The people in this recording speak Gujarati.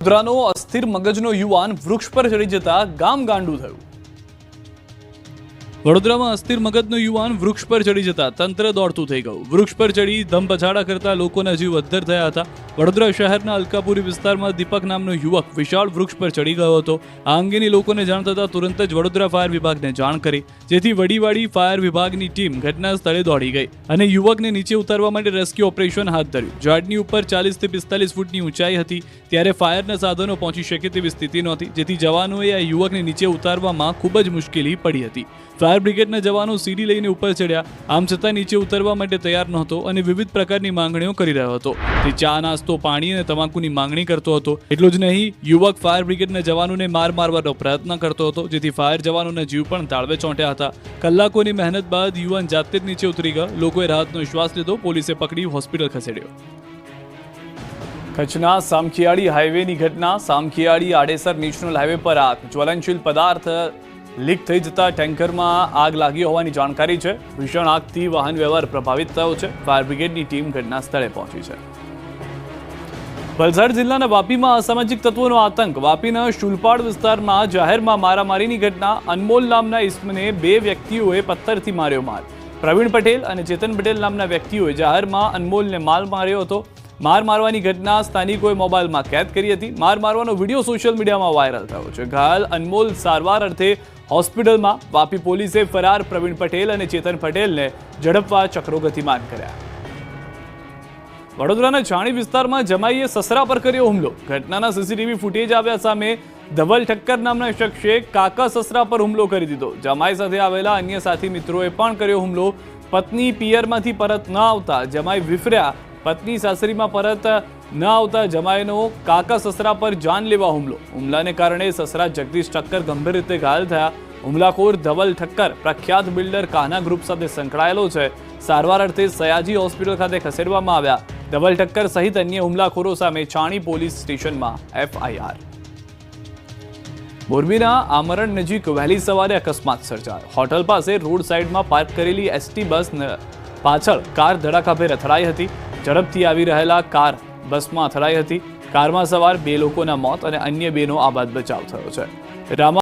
વડોદરાનો અસ્થિર મગજનો યુવાન વૃક્ષ પર ચડી જતા ગામ ગાંડું થયું. વડોદરામાં અસ્થિર મગજનો યુવાન વૃક્ષ પર ચડી જતા તંત્ર દોડતું થઈ ગયું. વૃક્ષ પર ચડી ધમપછાડા કરતા લોકોના જીવ અદ્ધર થયા હતા. વડોદરા શહેરના અલકાપુરી વિસ્તારમાં દીપક નામનો યુવક વિશાળ વૃક્ષ પર ચડી ગયો હતો. આ અંગેની લોકોને જાણ થતાં તુરંત જ વડોદરા ફાયર વિભાગને જાણ કરી. જેથી વડીવાડી ફાયર વિભાગની ટીમ ઘટના સ્થળે દોડી ગઈ અને યુવકને નીચે ઉતારવા માટે રેસ્ક્યુ ઓપરેશન હાથ ધર્યું. ઝાડની ઉપર ચાલીસથી પિસ્તાલીસ ફૂટની ઊંચાઈ હતી ત્યારે ફાયરના સાધનો પહોંચી શકે તેવી સ્થિતિ નહોતી, જેથી જવાનોએ આ યુવકને નીચે ઉતારવામાં ખૂબ જ મુશ્કેલી પડી હતી. ફાયર બ્રિગેડના જવાનો સીડી લઈને ઉપર ચડ્યા. આમ છતાં નીચે ઉતરવા માટે તૈયાર નહોતો અને વિવિધ પ્રકારની માંગણીઓ કરી રહ્યો હતો. તે ચા, નાસ્તો, પાણી અને તમાકુની માંગણી કરતો હતો. એટલું જ નહીં, યુવક ફાયર બ્રિગેડના જવાનોને માર મારવાનો પ્રયત્ન કરતો હતો, જેથી ફાયર જવાનોના જીવ પણ તાળવે ચોંટ્યા હતા. કલાકોની મહેનત બાદ યુવાન જાતે જ નીચે ઉતરી ગયો. લોકોએ રાહતનો શ્વાસ લીધો, પોલીસે પકડી હોસ્પિટલ ખસેડ્યો. કચ્છના સામખિયાળી હાઈવેની ઘટના સામખિયાળી આડેસર નેશનલ હાઈવે પર આગ. જ્વલનશીલ પદાર્થ લીક થઈ જતા ટેન્કરમાં આગ લાગી હોવાની જાણકારી છે. ભીષણ આગથી વાહન વ્યવહાર પ્રભાવિત થયો છે. ફાયર બ્રિગેડની ટીમ ઘટના સ્થળે પહોંચી છે. વલસાડ જિલ્લાના વાપીમાં અસામાજિક તત્વોનો આતંક. વાપીના શુલપાડ વિસ્તારમાં જાહેરમાં મારામારીની ઘટના. અનમોલ નામના ઇસમને બે વ્યક્તિઓએ પથ્થરથી માર્યો માર. પ્રવીણ પટેલ અને ચેતન પટેલ નામના વ્યક્તિઓએ જાહેરમાં અનમોલને માલ માર્યો હતો. માર મારવાની ઘટના સ્થાનિકોએ મોબાઈલમાં કેદ કરી હતી. માર મારવાનો વીડિયો સોશિયલ મીડિયામાં વાયરલ થયો છે. ઘાયલ અનમોલ સારવાર અર્થે હોસ્પિટલમાં વાપી પોલીસે ફરાર પ્રવીણ પટેલ અને ચેતન પટેલને ઝડપવા ચક્રો ગતિમાન કર્યા. વડોદરાના છાણી વિસ્તારમાં જમાઈએ સસરા પર કર્યો હુમલો. ઘટનાના સીસીટીવી ફૂટેજ આવ્યા સામે ધવલ ઠક્કર નામના શખ્સે કાકા સસરા પર હુમલો કરી દીધો. જમાઈ સાથે આવેલા અન્ય સાથી મિત્રોએ પણ કર્યો હુમલો. પત્ની પિયરમાંથી પરત ન આવતા જમાઈ વિફર્યા. પત્ની સાસરીમાં પરત ન આવતા જમાઈનો કાકા સસરા પર જાન લેવા હુમલો. હુમલાને કારણે સસરા જગદીશ ઠક્કર ગંભીર રીતે ઘાયલ થયા. હુમલાખોર ધવલ ઠક્કર, પ્રખ્યાત બિલ્ડર કાના ગ્રુપ સાથે સંકળાયેલો છે. સારવાર અર્થે સયાજી હોસ્પિટલ ખાતે ખસેડવામાં આવ્યા. ધવલ ઠક્કર સહિત અન્ય હુમલાખોરો સામે છાણી પોલીસ સ્ટેશનમાં એફઆઈઆર. મોરબીના આમરણ નજીક વહેલી સવારે અકસ્માત સર્જાયો. હોટલ પાસે રોડ સાઈડમાં પાર્ક કરેલી એસટી બસ પાછળ કાર ધડાકાભેર અથડાઈ હતી. ઝડપથી આવી રહેલા કાર બસમાં અથડાઈ હતી. કારમાં સવાર બે લોકોના મોત અને અન્ય બેનો આબાદ બચાવ થયો છે. રામા